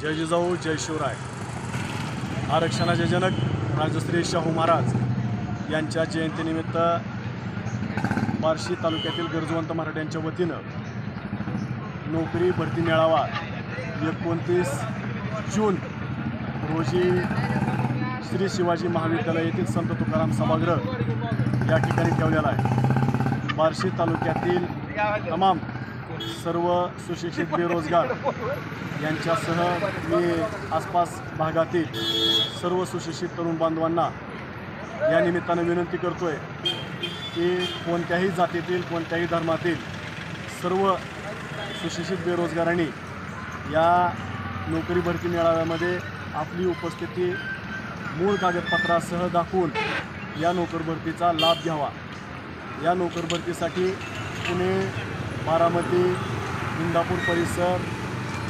जय जिजाऊ जय शिवराय. आरक्षणाचे जनक राजश्री शाहू महाराज यांच्या जयंतीनिमित्त बार्शी तालुक्यातील गरजवंत मराठ्यांच्या वतीनं नोकरी भरती मेळावा एकोणतीस जून रोजी श्री शिवाजी महाविद्यालय येथील संत तुकाराम सभागृह या ठिकाणी ठेवलेला आहे. बार्शी तालुक्यातील तमाम सर्व सुशिक्षित बेरोजगार यांच्यासह मी आसपास भागातील सर्व सुशिक्षित तरुण बांधवांना या निमित्तानं विनंती करतो आहे की कोणत्याही जातीतील कोणत्याही धर्मातील सर्व सुशिक्षित बेरोजगारांनी या नोकरी भरती मेळाव्यामध्ये आपली उपस्थिती मूळ कागदपत्रासह दाखवून या नोकर भरतीचा लाभ घ्यावा. या नोकर भरतीसाठी पुणे बारामती इंदापूर परिसर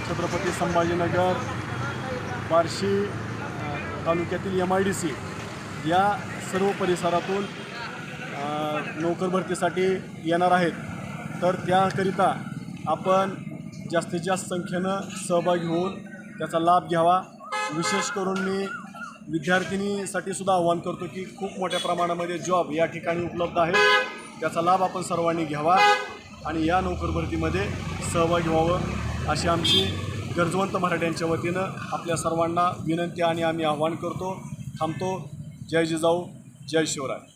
छत्रपती संभाजीनगर बार्शी तालुक्यातील एम आय डी सी या सर्व परिसरातून नोकर भरतीसाठी येणार आहेत. तर त्याकरिता आपण जास्तीत जास्त संख्येनं सहभागी होऊन त्याचा लाभ घ्यावा. विशेष करून मी विद्यार्थिनीसाठी सुद्धा आव्हान करतो की खूप मोठ्या प्रमाणामध्ये जॉब या ठिकाणी उपलब्ध आहेत त्याचा लाभ आपण सर्वांनी घ्यावा. आणि या नोकर भरतीमध्ये सहभागी व्हावं अशी आमची गरजवंत मराठ्यांच्या वतीनं आपल्या सर्वांना विनंती आणि आम्ही आव्हान करतो थांबतो. जय जिजाऊ जय शिवराय.